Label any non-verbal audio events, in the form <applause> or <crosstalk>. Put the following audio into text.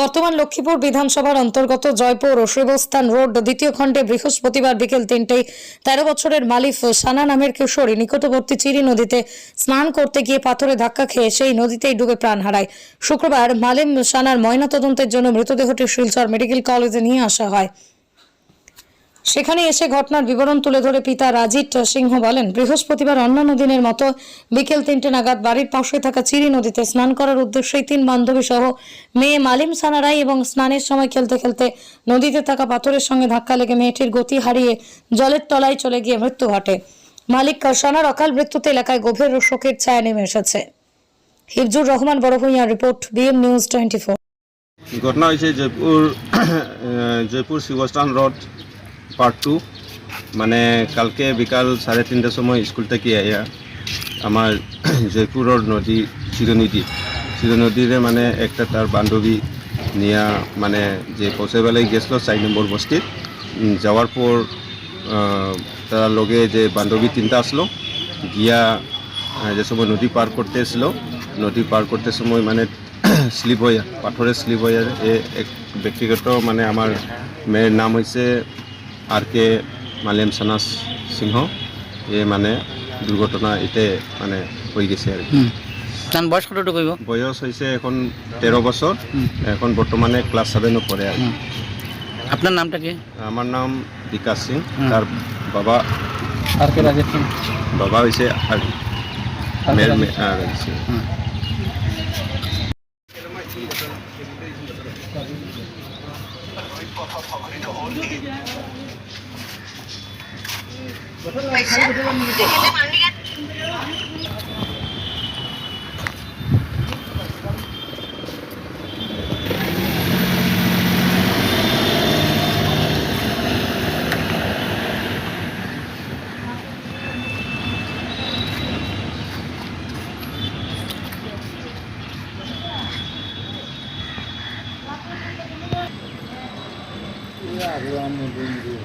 বর্তমান লক্ষ্মীপুর বিধানসভার অন্তর্গত জয়পুর ও শিবস্থান রোড দ্বিতীয় খণ্ডে বৃহস্পতিবার বিকেল তিনটেই তেরো বছরের মালিফ সানা নামের কিশোরী নিকটবর্তী চিরি নদীতে স্নান করতে গিয়ে পাথরে ধাক্কা খেয়ে সেই নদীতেই ডুবে প্রাণ হারায়। শুক্রবার মালিম সানার ময়নাতদন্তের জন্য মৃতদেহটি শিলচর মেডিকেল কলেজে নিয়ে আসা হয়। সেখানে এসে ঘটনার বিবরণ তুলে ধরে পিতা রাজিত সিংহ বলেন, বৃহস্পতিবার অন্যান্য দিনের মতো বিকেল তিনটে নাগাদ বাড়ির পাশে থাকা চিরি নদীতে স্নান করার উদ্দেশ্যেই তিন বান্ধবী সহ মেয়ে মালিম সানারাই এবং স্নানের সময় খেলতে খেলতে নদীতে থাকা পাথরের সঙ্গে ধাক্কা লেগে মেয়েটির গতি হারিয়ে জলের তলায় চলে গিয়ে মৃত্যু ঘটে। মালিক সানার অকাল মৃত্যুতে এলাকায় গভীর শোকের ছায়া নেমে এসেছে। হিফজুর রহমান বড় Bhuiyan report, BM news twenty ঘটনা হয়েছে Joypur <coughs> Joypur Shibsthan road part two মানে কালকে বিকাল সাড়ে তিনটার সময় স্কুল থেকে আইয়া আমার <clears throat> জয়পুরের নদী চিরনদী চিরনদীরে মানে একটা তার বান্ধবী নিয়া মানে যে পৌঁছেবেলায় গেছিল চার নম্বর বস্তির যাওয়ার পর তার লগে যে বান্ধবী তিনটা আসলো, গিয়া যে সময় নদী পার করতে এসলো, নদী পার করতে সময় মানে <clears throat> স্লিপ হয়ে পাথরে স্লিপ হয়ে এ এক ব্যক্তিগত মানে আমার মেয়ের নাম হয়েছে আর কে মালিয়াম সানাস সিংহ এ মানে দুর্ঘটনা এতে মানে হয়ে গেছে আর কি তার বয়স কতটুকু হইব? বয়স হয়েছে এখন তেরো বছর। এখন বর্তমানে ক্লাস সেভেনও পড়ে আর। আপনার নামটা কি? আমার নাম বিকাশ সিং। তার বাবা আর কে রাজেশ সিং। বাবা হয়েছে আর মেয়ের মেয়ে- हमारे तो और नहीं Yeah, we are Thank here.